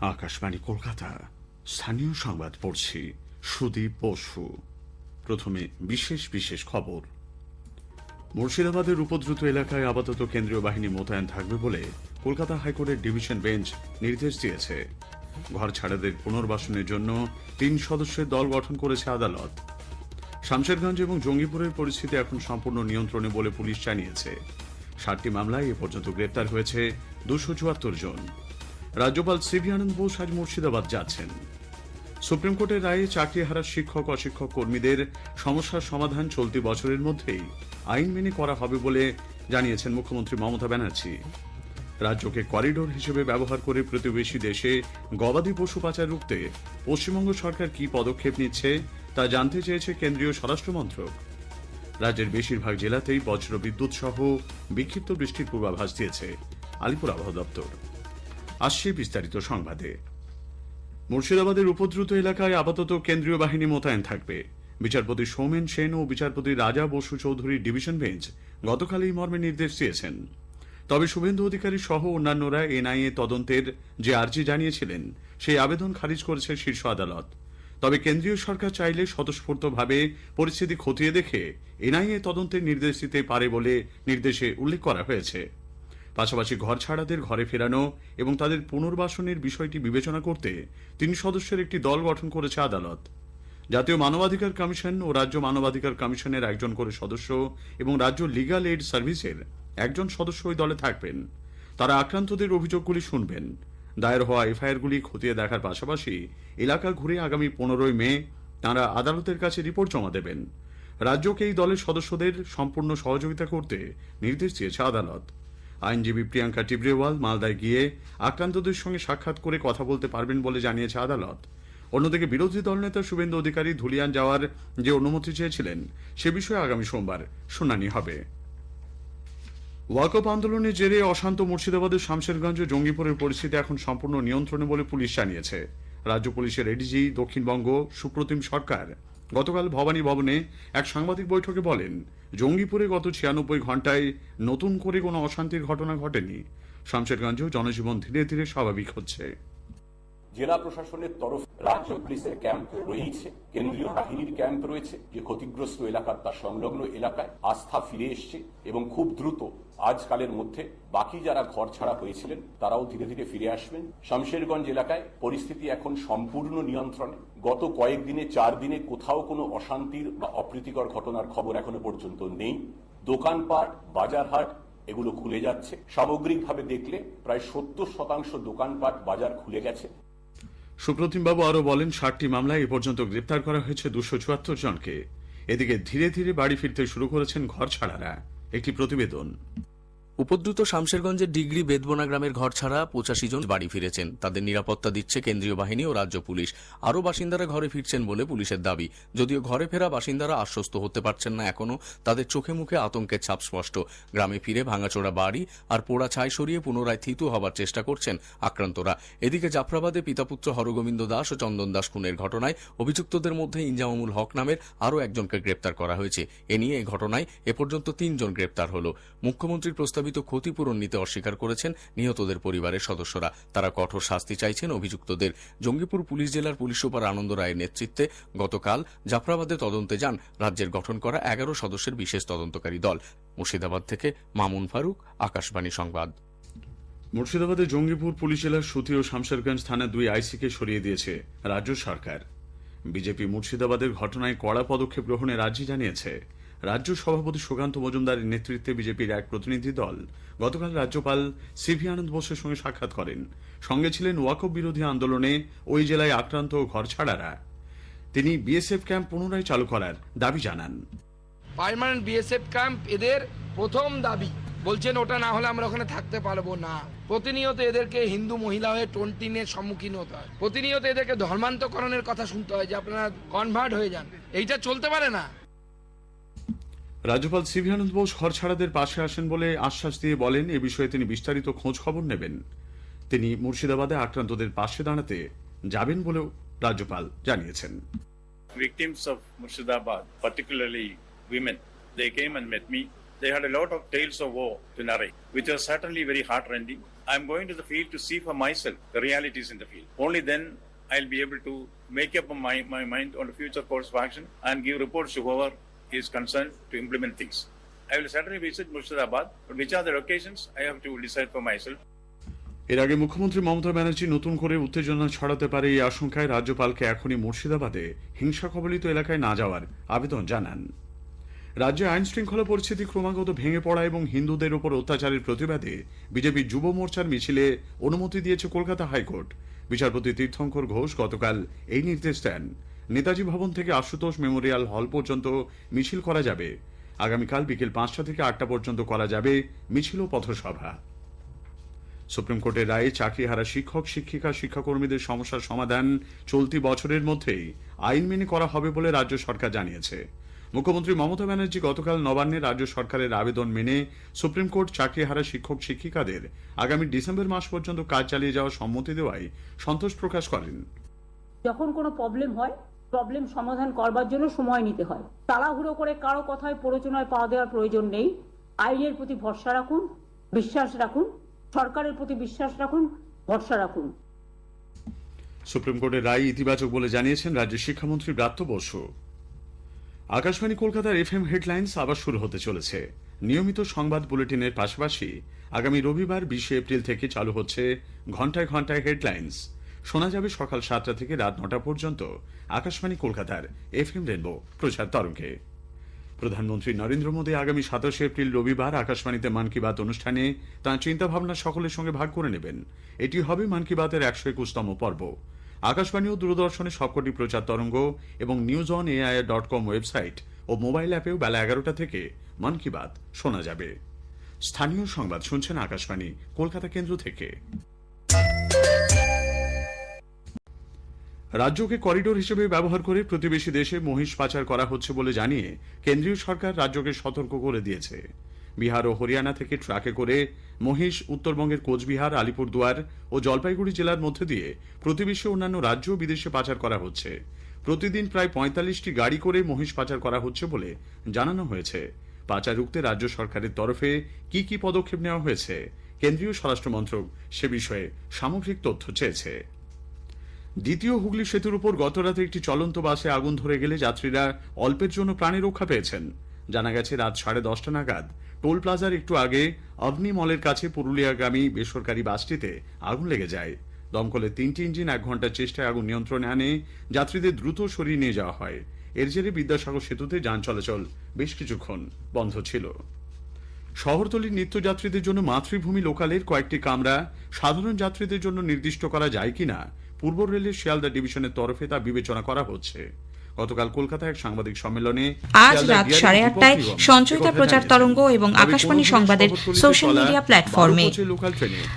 আকাশবাণী, কলকাতা। স্থানীয় সংবাদ পড়ছি সুদীপ বসু। প্রথমে বিশেষ বিশেষ খবর। মুর্শিদাবাদের উপদ্রুত এলাকায় আপাতত কেন্দ্রীয় বাহিনী মোতায়েন থাকবে বলে কলকাতা হাইকোর্টের ডিভিশন বেঞ্চ নির্দেশ দিয়েছে। ঘর ছাড়াদের পুনর্বাসনের জন্য তিন সদস্যের দল গঠন করেছে আদালত। শামশেরগঞ্জ এবং জঙ্গিপুরের পরিস্থিতি এখন সম্পূর্ণ নিয়ন্ত্রণে বলে পুলিশ জানিয়েছে। সাতটি মামলায় এ পর্যন্ত গ্রেপ্তার হয়েছে দুশো চুয়াত্তর জন। রাজ্যপাল সিবি আনন্দ বোস আজ মুর্শিদাবাদ যাচ্ছেন। সুপ্রিম কোর্টের রায়ে চাকরি হারা শিক্ষক, অশিক্ষক কর্মীদের সমস্যার সমাধান চলতি বছরের মধ্যেই আইন মেনে করা হবে বলে জানিয়েছেন মুখ্যমন্ত্রী মমতা ব্যানার্জি। রাজ্যকে করিডোর হিসেবে ব্যবহার করে প্রতিবেশী দেশে গবাদি পশু পাচার রুখতে পশ্চিমবঙ্গ সরকার কি পদক্ষেপ নিচ্ছে তা জানতে চেয়েছে কেন্দ্রীয় স্বরাষ্ট্রমন্ত্রক রাজ্যের বেশিরভাগ জেলাতেই বজ্র বিদ্যুৎ সহ বিক্ষিপ্ত বৃষ্টির পূর্বাভাস দিয়েছে আলিপুর আবহাওয়া দপ্তর। আসছে বিস্তারিত সংবাদে। মুর্শিদাবাদের উপদ্রুত এলাকায় আপাতত কেন্দ্রীয় বাহিনী মোতায়েন থাকবে। বিচারপতি সৌমেন সেন ও বিচারপতি রাজা বসু চৌধুরীর ডিভিশন বেঞ্চ গতকাল এই মর্মে নির্দেশ দিয়েছেন। তবে শুভেন্দু অধিকারী সহ অন্যান্যরা এনআইএ তদন্তের যে আর্জি জানিয়েছিলেন, সেই আবেদন খারিজ করেছে শীর্ষ আদালত। তবে কেন্দ্রীয় সরকার চাইলে স্বতঃস্ফূর্তভাবে পরিস্থিতি খতিয়ে দেখে এনআইএ তদন্তের নির্দেশ দিতে পারে বলে নির্দেশে উল্লেখ করা হয়েছে। পাশাপাশি ঘর ছাড়াদের ঘরে ফেরানো এবং তাদের পুনর্বাসনের বিষয়টি বিবেচনা করতে তিন সদস্যের একটি দল গঠন করেছে আদালত। জাতীয় মানবাধিকার কমিশন ও রাজ্য মানবাধিকার কমিশনের একজন করে সদস্য এবং রাজ্য লিগাল এইড সার্ভিসের একজন সদস্য ওই দলে থাকবেন। তারা আক্রান্তদের অভিযোগগুলি শুনবেন। দায়ের হওয়া এফআইআরগুলি খতিয়ে দেখার পাশাপাশি এলাকা ঘুরে আগামী পনেরোই মে তাঁরা আদালতের কাছে রিপোর্ট জমা দেবেন। রাজ্যকে এই দলের সদস্যদের সম্পূর্ণ সহযোগিতা করতে নির্দেশ দিয়েছে আদালত। আইনজীবী প্রিয়াঙ্কা টিবরেওয়াল মালদায় গিয়ে আক্রান্তদের সঙ্গে সাক্ষাৎ করে কথা বলতে পারবেন বলে জানিয়েছে আদালত। অন্যদিকে বিরোধী দলনেতা শুভেন্দু অধিকারী ধুলিয়ান যাওয়ার যে অনুমতি চেয়েছিলেন, সে বিষয়ে আগামী সোমবার শুনানি হবে। ওয়াকফ আন্দোলনের জেরে অশান্ত মুর্শিদাবাদের শামশেরগঞ্জ জঙ্গিপুরের পরিস্থিতি এখন সম্পূর্ণ নিয়ন্ত্রণে বলে পুলিশ জানিয়েছে। রাজ্য পুলিশের এডিজি, দক্ষিণবঙ্গ সুপ্রতিম সরকার গতকাল ভবানী ভবনে এক সাংবাদিক বৈঠকে বলেন, জঙ্গিপুরে গত ছিয়ানব্বই ঘন্টায় নতুন করে কোনো অশান্তির ঘটনা ঘটেনি। শামশেরগঞ্জেও জনজীবন ধীরে ধীরে স্বাভাবিক হচ্ছে। জেলা প্রশাসনের তরফ রাজ্য পুলিশের ক্যাম্প রয়েছে। কেন্দ্রীয় বাহিনীর ক্যাম্প রয়েছে, যে ক্ষতিগ্রস্ত এলাকার তার সংলগ্ন এলাকায় আস্থা ফিরে এসছে এবং খুব দ্রুত আজকালের মধ্যে বাকি যারা ঘর ছাড়া হয়েছিলেন, তারাও ধীরে ধীরে ফিরে আসবেন। শামশেরগঞ্জ এলাকায় পরিস্থিতি এখন সম্পূর্ণ নিয়ন্ত্রণে। গত কয়েকদিনে চার দিনে কোথাও কোনো অশান্তির বা অপ্রীতিকর ঘটনার খবর এখনও পর্যন্ত নেই। দোকানপাট, বাজারহাট, এগুলো খুলে যাচ্ছে। সামগ্রিকভাবে দেখলে প্রায় সত্তর শতাংশ দোকানপাট বাজার খুলে গেছে। সুপ্রতিমবাবু আরও বলেন, ষাটটি মামলায় এ পর্যন্ত গ্রেপ্তার করা হয়েছে দুশো চুয়াত্তর জনকে। এদিকে ধীরে ধীরে বাড়ি ফিরতে শুরু করেছেন ঘর ছাড়ারা একটি প্রতিবেদন। উপদ্রুত শামশেরগঞ্জের ডিগ্রি বেদবনা গ্রামের ঘর ছাড়া পঁচাশি জন বাড়ি ফিরেছেন। তাদের নিরাপত্তা দিচ্ছে কেন্দ্রীয় বাহিনী ও রাজ্য পুলিশ। আরও বাসিন্দারা ঘরে ফিরছেন বলে পুলিশের দাবি। যদিও ঘরে ফেরা বাসিন্দারা আশ্বস্ত হতে পারছেন না এখনও তাদের চোখে মুখে আতঙ্কের ছাপ স্পষ্ট। গ্রামে ফিরে ভাঙাচোরা বাড়ি আর পোড়া ছাই সরিয়ে পুনরায় থিতু হবার চেষ্টা করছেন আক্রান্তরা। এদিকে জাফরাবাদে পিতাপুত্র হরগোবিন্দ দাস ও চন্দন দাস খুনের ঘটনায় অভিযুক্তদের মধ্যে ইনজামামুল হক নামের আরও একজনকে গ্রেপ্তার করা হয়েছে। এ নিয়ে এই ঘটনায় এ পর্যন্ত তিনজন গ্রেপ্তার হল। মুখ্যমন্ত্রীর প্রস্তাবিত ক্ষতিপূরণ নিতে অস্বীকার করেছেন নিহতদের পরিবারের সদস্যরা। তারা কঠোর শাস্তি চাইছেন অভিযুক্তদের। জঙ্গিপুর পুলিশ জেলার পুলিশ সুপার আনন্দ রায়ের নেতৃত্বে গতকাল জাফরাবাদে তদন্তে যান রাজ্যের গঠন করা এগারো সদস্যের বিশেষ তদন্তকারী দল। মুর্শিদাবাদ থেকে মামুন ফারুক, আকাশবাণী সংবাদ। মুর্শিদাবাদের জঙ্গিপুর পুলিশ জেলার সুতি ও শামশেরগঞ্জ থানার দুই আইসিকে সরিয়ে দিয়েছে রাজ্য সরকার। বিজেপি মুর্শিদাবাদের ঘটনায় কড়া পদক্ষেপ গ্রহণে রাজ্য জানিয়েছে। রাজ্য সভাপতি সুকান্ত মজুমদারের নেতৃত্বে বিজেপির এক প্রতিনিধি দল গতকাল রাজ্যপাল সিভি আনন্দ বোসের সঙ্গে সাক্ষাৎ করেন। সঙ্গে ছিলেন ওয়াকফ বিরোধী আন্দোলনে ওই জেলায় আক্রান্ত ঘর ছাড়ারা তিনি বিএসএফ ক্যাম্প পুনরায় চালু করার দাবি জানান। পার্মানেন্ট বিএসএফ ক্যাম্প এদের প্রথম দাবি। বলছেন, ওটা না হলে আমরা ওখানে থাকতে পারব না। প্রতিনিয়ত এদেরকে হিন্দু মহিলা হয়ে টোনটিনের সম্মুখীন হতে হয়। প্রতিনিয়ত এদেরকে ধর্মান্তকরণের কথা শুনতে হয় যে আপনারা কনভার্ট হয়ে যান। এইটা চলতে পারে না? রাজ্যপাল সিভি আনন্দ বোস ঘর ছাড়াদের পাশে আসেন বলে আশ্বাস দিয়ে বলেন এ বিষয়ে তিনি বিস্তারিত খোঁজ খবর নেবেন তিনি মুর্শিদাবাদে আক্রান্তদের পাশে দাঁড়াতে যাবেন বলেও রাজ্যপাল জানিয়েছেন victims of Murshidabad, particularly women, they came and met me. They had a lot of tales of woe to narrate, which was certainly very heartrending. I'm going to the field to see for myself the realities in the field. Only then I'll be able to make up my, my mind on the future course of action and give reports to whoever is concerned to implement things. I will certainly visit Murshidabad, but which are the locations I have to decide for myself. এর আগে মুখ্যমন্ত্রী মমতা ব্যানার্জি নতুন করে উত্তেজনা ছড়াতে পারে এই আশঙ্কায় রাজ্যপালকে এখনই মুর্শিদাবাদে হিংসা কবলিত এলাকায় না যাওয়ার আবেদন জানান রাজ্যে আইন শৃঙ্খলা পরিস্থিতি ক্রমাগত ভেঙে পড়া এবং হিন্দুদের উপর অত্যাচারের প্রতিবাদে বিজেপি যুব মোর্চার মিছিলে অনুমতি দিয়েছে কলকাতা হাইকোর্ট বিচারপতি তীর্থঙ্কর ঘোষ গতকাল এই নির্দেশ দেন নেতাজি ভবন থেকে আশুতোষ মেমোরিয়াল হল পর্যন্ত মিছিল করা যাবে। আগামীকাল বিকেল পাঁচটা থেকে আটটা পর্যন্ত করা যাবে মিছিল ও পথসভা। সুপ্রিম কোর্টের রায়ে চাকরিহারা শিক্ষক, শিক্ষিকা, শিক্ষাকর্মীদের সমস্যার সমাধান চলতি বছরের মধ্যেই আইন মেনে করা হবে বলে রাজ্য সরকার জানিয়েছে। মুখ্যমন্ত্রী মমতা ব্যানার্জি গতকাল নবান্নে রাজ্য সরকারের আবেদন মেনে সুপ্রিম কোর্ট চাকরিহারা শিক্ষক, শিক্ষিকাদের আগামী ডিসেম্বর মাস পর্যন্ত কাজ চালিয়ে যাওয়ার সম্মতি দেওয়ায় সন্তোষ প্রকাশ করেন। যখন কোনো প্রবলেম হয় প্রবলেম সমাধান করবার জন্য সময় নিতে হয়। তাড়াহুড়ো করে কারও কথায় প্ররোচনায় পাওয়া দেওয়ার প্রয়োজন নেই। আইনের প্রতি ভরসা রাখুন, বিশ্বাস রাখুন, সরকারের প্রতি বিশ্বাস রাখুন, ভরসা রাখুন। সুপ্রিম কোর্টের রায় ইতিবাচক বলে জানিয়েছেন রাজ্যের শিক্ষামন্ত্রী ব্রাত্য বসু। আকাশবাণী কলকাতার এফ এম হেডলাইন্স আবার শুরু হতে চলেছে। নিয়মিত সংবাদ বুলেটিনের পাশাপাশি আগামী রবিবার বিশে এপ্রিল থেকে চালু হচ্ছে ঘন্টায় ঘন্টায় হেডলাইন্স। শোনা যাবে সকাল সাতটা থেকে রাত নটা পর্যন্ত। আকাশবাণী কলকাতার এফ এম রেনবো, প্রচার তরঙ্গে। প্রধানমন্ত্রী নরেন্দ্র মোদী আগামী সাতাশে এপ্রিল রবিবার আকাশবাণীতে মন কি বাত অনুষ্ঠানে তাঁর চিন্তাভাবনা সকলের সঙ্গে ভাগ করে নেবেন। এটি হবে মন কি বাতের একশো একুশতম পর্ব। আকাশবাণী ও দূরদর্শনে সবকটি প্রচার তরঙ্গ এবং news on AIR dot com website O mobile অ্যাপেও বেলা এগারোটা থেকে মন কি বাত শোনা যাবে। স্থানীয় সংবাদ শুনছেন আকাশবাণী, কলকাতা কেন্দ্র থেকে। রাজ্যকে করিডোর হিসেবে ব্যবহার করে প্রতিবেশী দেশে মহিষ পাচার করা হচ্ছে বলে জানিয়ে কেন্দ্রীয় সরকার রাজ্যকে সতর্ক করে দিয়েছে। বিহার ও হরিয়ানা থেকে ট্রাকে করে মহিষ উত্তরবঙ্গের কোচবিহার, আলিপুরদুয়ার ও জলপাইগুড়ি জেলার মধ্যে দিয়ে প্রতিবেশী অন্যান্য রাজ্য বিদেশে পাচার করা হচ্ছে। প্রতিদিন প্রায় পঁয়তাল্লিশটি গাড়ি করে মহিষ পাচার করা হচ্ছে বলে জানানো হয়েছে। পাচার রুখতে রাজ্য সরকারের তরফে কি কি পদক্ষেপ নেওয়া হয়েছে? কেন্দ্রীয় স্বরাষ্ট্র মন্ত্রক সে বিষয়ে সামগ্রিক তথ্য চেয়েছে। দ্বিতীয় হুগলি সেতুর উপর গতরাতে একটি চলন্ত বাসে আগুন ধরে গেলে যাত্রীরা অল্পের জন্য প্রাণে রক্ষা পেয়েছেন। জানা গেছে, রাত সাড়ে দশটা নাগাদ টোল প্লাজার একটু আগে অগ্নি মলের কাছে পুরুলিয়াগামী বেসরকারি বাসটিতে আগুন লেগে যায়। দমকলের তিনটি ইঞ্জিন এক ঘণ্টার চেষ্টায় আগুন নিয়ন্ত্রণে আনে, যাত্রীদের দ্রুত সরিয়ে নিয়ে যাওয়া হয়। এর জেরে বিদ্যাসাগর সেতুতে যান চলাচল বেশ কিছুক্ষণ বন্ধ ছিল। শহরতলির নিত্যযাত্রীদের জন্য মাতৃভূমি লোকালের কয়েকটি কামরা সাধারণ যাত্রীদের জন্য নির্দিষ্ট করা যায় কিনা পূর্ব রেলের শিয়ালদা ডিভিশনের তরফে তা বিবেচনা করা হচ্ছে। গতকাল কলকাতায় এক সাংবাদিক সম্মেলনে আজ রাত সাড়ে আটটায় সঞ্চয়িতা প্রচার তরঙ্গ এবং আকাশবাণী সংবাদের সোশ্যাল মিডিয়া প্ল্যাটফর্মে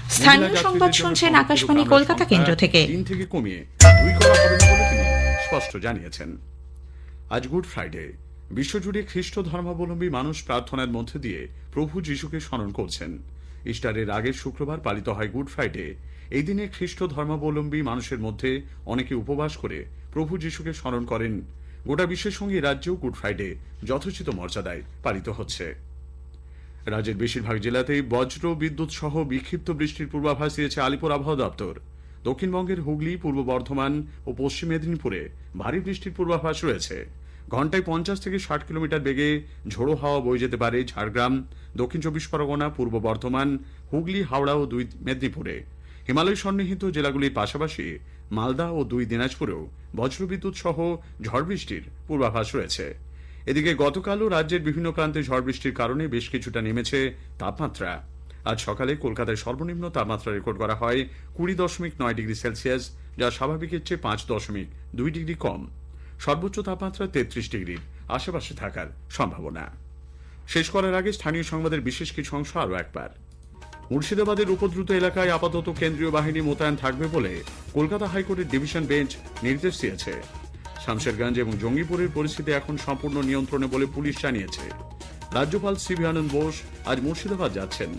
স্থানীয় সংবাদ শুনছেন আকাশবাণী কলকাতা কেন্দ্র থেকে। তিন থেকে কমিয়ে দুই করা হবে না বলে তিনি স্পষ্ট জানিয়েছেন। আজ গুড ফ্রাইডে। বিশ্বজুড়ে খ্রিস্ট ধর্মাবলম্বী মানুষ প্রার্থনার মধ্যে দিয়ে প্রভু যীশুকে স্মরণ করছেন। ইস্টারের আগের শুক্রবার পালিত হয় গুড ফ্রাইডে। এই দিনে খ্রিস্ট ধর্মাবলম্বী মানুষের মধ্যে অনেকে উপবাস করে প্রভু যীশুকে স্মরণ করেন। গোটা বিশ্বের সঙ্গে রাজ্যেও গুড ফ্রাইডে যথোচিত মর্যাদায় পালিত হচ্ছে। রাজ্যের বেশিরভাগ জেলাতেই বজ্র বিদ্যুৎ সহ বিক্ষিপ্ত বৃষ্টির পূর্বাভাস দিয়েছে আলিপুর আবহাওয়া দপ্তর। দক্ষিণবঙ্গের হুগলি, পূর্ব বর্ধমান ও পশ্চিম মেদিনীপুরে ভারী বৃষ্টির পূর্বাভাস রয়েছে। ঘন্টায় পঞ্চাশ থেকে ষাট কিলোমিটার বেগে ঝোড়ো হাওয়া বয়ে যেতে পারে ঝাড়গ্রাম, দক্ষিণ চব্বিশ পরগনা, পূর্ব বর্ধমান, হুগলি, হাওড়া ও দুই মেদিনীপুরে। হিমালয় সন্নিহিত জেলাগুলির পাশাপাশি মালদা ও দুই দিনাজপুরেও বজ্রবিদ্যুৎ সহ ঝড় বৃষ্টির পূর্বাভাস রয়েছে। এদিকে গতকালও রাজ্যের বিভিন্ন প্রান্তে ঝড় বৃষ্টির কারণে বেশ কিছুটা নেমেছে তাপমাত্রা। আজ সকালে কলকাতায় সর্বনিম্ন তাপমাত্রা রেকর্ড করা হয় কুড়ি দশমিক নয় ডিগ্রি সেলসিয়াস, যা স্বাভাবিকের চেয়ে পাঁচ দশমিক দুই ডিগ্রি কম। সর্বোচ্চ তাপমাত্রা তেত্রিশ ডিগ্রির আশেপাশে থাকার সম্ভাবনা। শেষ করার আগে স্থানীয় সংবাদের বিশেষ কিছু অংশ আরও একবার। মুর্শিদাবাদের উপদ্রুত এলাকায় আপাতত কেন্দ্রীয় বাহিনী মোতায়েন থাকবে বলে কলকাতা হাইকোর্টের ডিভিশন বেঞ্চ নির্দেশ দিয়েছে। শামশেরগঞ্জ এবং জঙ্গিপুরের পরিস্থিতি এখন সম্পূর্ণ নিয়ন্ত্রণে বলে পুলিশ জানিয়েছে। রাজ্যপাল সিবি আনন্দ বোস আজ মুর্শিদাবাদ যাচ্ছেন।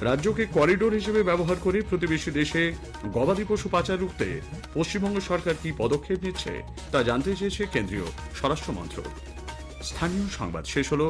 রাজ্যকে করিডোর হিসেবে ব্যবহার করে প্রতিবেশী দেশে গবাদি পশু পাচার রুখতে পশ্চিমবঙ্গ সরকার কি পদক্ষেপ নিচ্ছে তা জানতে চেয়েছে কেন্দ্রীয় স্বরাষ্ট্রমন্ত্রক স্থানীয় সংবাদ শেষ হলো।